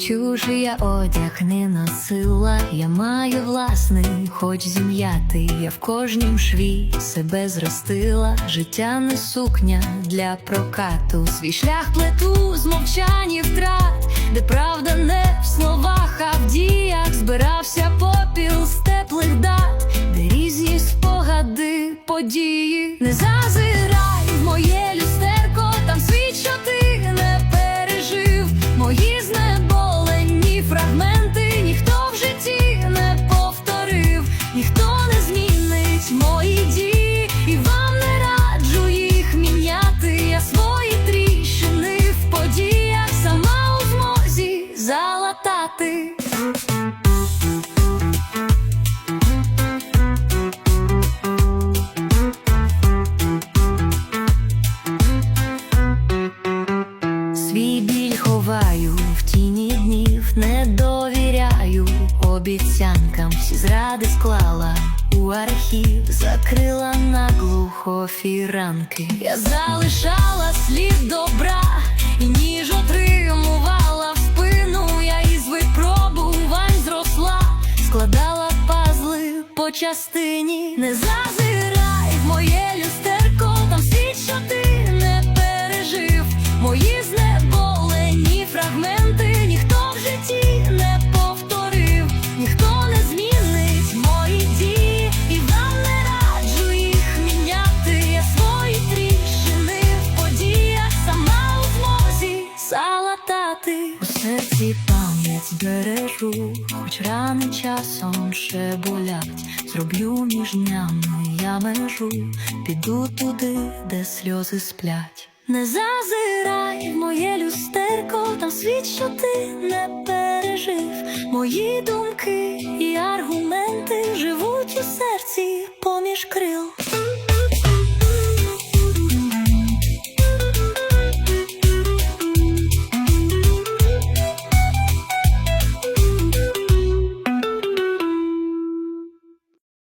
Чужий я одяг не носила, я маю власний, хоч зім'ятий, я в кожнім шві. Себе зростила, життя не сукня для прокату, свій шлях плету з мовчані втрат, де правда не в словах, а в діях. Збирався попіл з теплих дат, де різні спогади, події, не зазирай ховаю в тіні днів, не довіряю обіцянкам, всі зради склала у архів, закрила наглухо фіранки. Я залишала слід добра і ніж отримувала в спину. Я із випробувань зросла, складала пазли по частині. Не серці пам'ять збережу, хоч рани часом ще болять. Зроблю між днями я межу, піду туди, де сльози сплять. Не зазирай в моє люстерко, там світ, що ти не пережив. Мої думки і аргументи живуть у серці поміж крил.